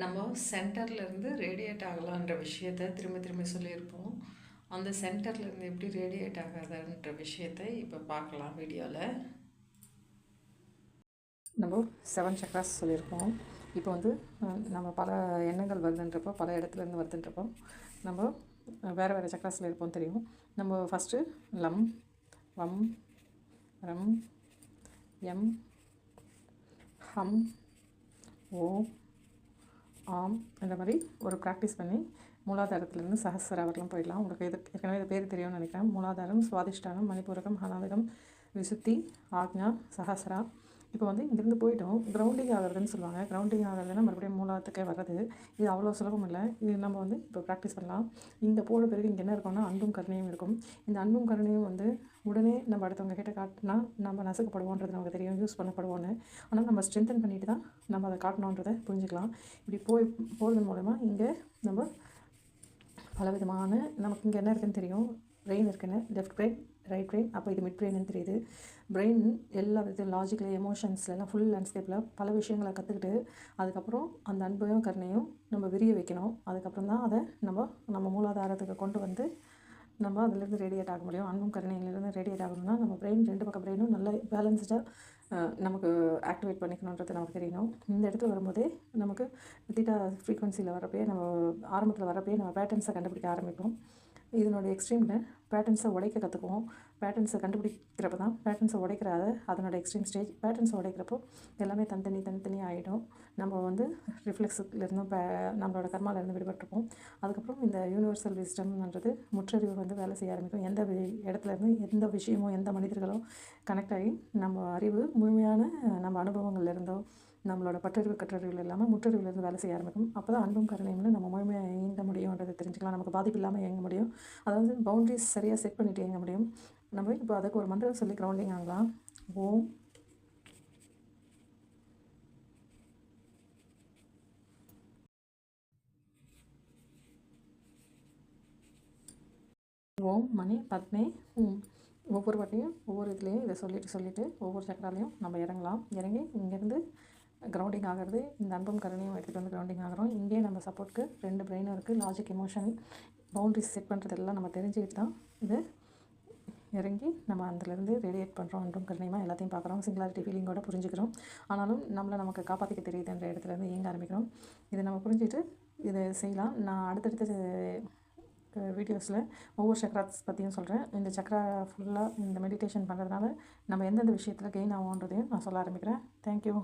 நம்ம சென்டர்லேருந்து ரேடியேட் ஆகலான்ற விஷயத்த திரும்ப திரும்ப சொல்லியிருப்போம். அந்த சென்டர்லேருந்து எப்படி ரேடியேட் ஆகாதுன்ற விஷயத்தை இப்போ பார்க்கலாம் வீடியோவில் நம்ம செவன் சக்ராஸ் சொல்லியிருக்கோம். இப்போ வந்து நம்ம பல எண்ணங்கள் வருதுன்றப்போ பல இடத்துலேருந்து வருதுன்றப்போ நம்ம வேறு வேறு சக்ராஸில் சொல்லியிருப்போம் தெரியும். நம்ம ஃபஸ்ட்டு லம் வம் ரம் எம் ஹம் ஓ ஆம் இந்த மாதிரி ஒரு ப்ராக்டிஸ் பண்ணி மூலாதாரத்துலேருந்து சஹஸ்ரா வரலாம் போயிடலாம். உங்களுக்கு இது ஏற்கனவே இது பேர் தெரியும்னு நினைக்கிறேன். மூலாதாரம் சுவாதிஷ்டானம் மணிப்பூரகம் அநாதகம் விசுத்தி ஆக்ஞா சஹஸ்ரா இப்போ வந்து இங்கேருந்து போயிட்டோம். கிரவுண்டிங் ஆகிறதுன்னு சொல்லுவாங்க. கிரவுண்டிங் ஆகிறதுனா மறுபடியும் மூலாத்துக்கே வர்றது. இது அவ்வளோ சுலபம் இல்லை. இது நம்ம வந்து இப்போ ப்ராக்டிஸ் பண்ணலாம். இங்கே போன பிறகு இங்கே என்ன இருக்கும்னா அன்பும் கருணையும் இருக்கும். இந்த அன்பும் கருணையும் வந்து உடனே நம்ம அடுத்தவங்க கிட்ட காட்டினா நம்ம நசுக்கப்படுவோன்றது நமக்கு தெரியும். யூஸ் பண்ணப்படுவோன்னு. ஆனால் நம்ம ஸ்ட்ரென்தன் பண்ணிட்டு தான் நம்ம அதை காட்டணுன்றதை புரிஞ்சுக்கலாம். இப்படி போய் போகிறது மூலமாக இங்கே நம்ம பல விதமான நமக்கு இங்கே என்ன இருக்குன்னு தெரியும். பிரெயின் இருக்குன்னு லெஃப்ட் பிரெயின் ரைட் பிரெயின் அப்போ இது மிட் பிரெயின்னு தெரியுது. பிரெயின் எல்லா வித லாஜிக்கில் எமோஷன்ஸ்லாம் ஃபுல் லேண்ட்ஸ்கேப்பில் பல விஷயங்களை கற்றுக்கிட்டு அதுக்கப்புறம் அந்த அன்பையும் கருணையும் நம்ம விரிய வைக்கணும். அதுக்கப்புறம் தான் அதை நம்ம நம்ம மூலாதாரத்துக்கு கொண்டு வந்து நம்ம அதுலேருந்து ரேடியேட் ஆக முடியும். அன்பும் கருணையிலேருந்து ரேடியேட் ஆகணும்னா நம்ம பிரெயின் ரெண்டு பக்கம் பிரெயினும் நல்ல பேலன்ஸ்டாக நமக்கு ஆக்டிவேட் பண்ணிக்கணுன்றது நமக்கு தெரியணும். இந்த இடத்துல வரும்போதே நமக்கு தீட்டா ஃப்ரீக்வன்சியில் வரப்பே நம்ம ஆரம்பத்தில் வரப்பே நம்ம பேட்டர்ன்ஸை கண்டுபிடிக்க ஆரம்பிப்போம். இதனுடைய எக்ஸ்ட்ரீமில் பேட்டர்ன்ஸை உடைக்க கற்றுக்குவோம் பேட்டர்ன்ஸை கண்டுபிடிக்கிறப்ப தான் பேட்டர்ன்ஸை உடைக்கிறாத அதனோட எக்ஸ்ட்ரீம் ஸ்டேஜ் பேட்டர்ன்ஸை உடைக்கிறப்போ எல்லாமே தனித்தனி தனித்தனி ஆகிடும் நம்ம வந்து ரிஃப்ளெக்ஸுலேருந்தும் பே நம்மளோட கர்மாவிலேருந்து விடுபட்டிருப்போம். அதுக்கப்புறம் இந்த யூனிவர்சல் விஸ்டம்ன்றது முற்றறிவு வந்து வேலை செய்ய ஆரம்பிக்கும். எந்த இடத்துலேருந்து எந்த விஷயமோ எந்த மனிதர்களோ கனெக்ட் ஆகி நம்ம அறிவு முழுமையான நம்ம அனுபவங்கள்லேருந்தோ நம்மளோட பற்றறிவு கற்றறிவுகள் இல்லாமல் முற்றறிவுலேருந்து வேலை செய்ய ஆரம்பிக்கும். அப்போ தான் அன்பும் கருணையும்னு நம்ம முழுமையாக வச்சுக்கலாம். நமக்கு பாதிப்பு இல்லாமல் இயங்க முடியும். அதாவது பவுண்டரிஸ் சரியாக செட் பண்ணிட்டு இயங்க முடியும். நம்ம இப்போ அதுக்கு ஒரு மந்திரம் சொல்லி கிரவுண்டிங் ஆகலாம் ஓம். ஓம் மணி பத்மே. ஒவ்வொரு வாட்டியும் ஒவ்வொரு இதுலேயும் இதை சொல்லிட்டு சொல்லிவிட்டு ஒவ்வொரு சக்கராலையும் நம்ம இறங்கலாம். இறங்கி இங்கேருந்து க்ரௌண்டிங் ஆகிறது. இந்த அன்பும் கருணையும் எடுத்துகிட்டு வந்து க்ரௌண்டிங் ஆகிறோம். இங்கேயே நம்ம சப்போர்ட்க்கு ரெண்டு பிரெயினும் இருக்குது லாஜிக் எமோஷன் பவுண்ட்ரிஸ் செட் பண்ணுறதெல்லாம் நம்ம தெரிஞ்சுக்கிட்டு தான் இது இறங்கி நம்ம அதுலேருந்து ரேடியேட் பண்ணுறோம் அன்பும் கருணையமாக எல்லாத்தையும் பார்க்குறோம். சிங்குலாரிட்டி ஃபீலிங்கோட புரிஞ்சுக்கிறோம். ஆனாலும் நம்மளை நமக்கு காப்பாற்றிக்க தெரியுதுன்ற இடத்துலேருந்து இயங்க ஆரம்பிக்கிறோம். இதை நம்ம புரிஞ்சுட்டு இதை செய்யலாம். நான் அடுத்தடுத்த வீடியோஸில் ஒவ்வொரு சக்ராஸ் பற்றியும் சொல்கிறேன் இந்த சக்ரா ஃபுல்லாக இந்த மெடிடேஷன் பண்ணுறதுனால நம்ம எந்தெந்த விஷயத்தில் கெயின் ஆகும்ன்றதையும் நான் சொல்ல ஆரம்பிக்கிறேன். தேங்க்யூ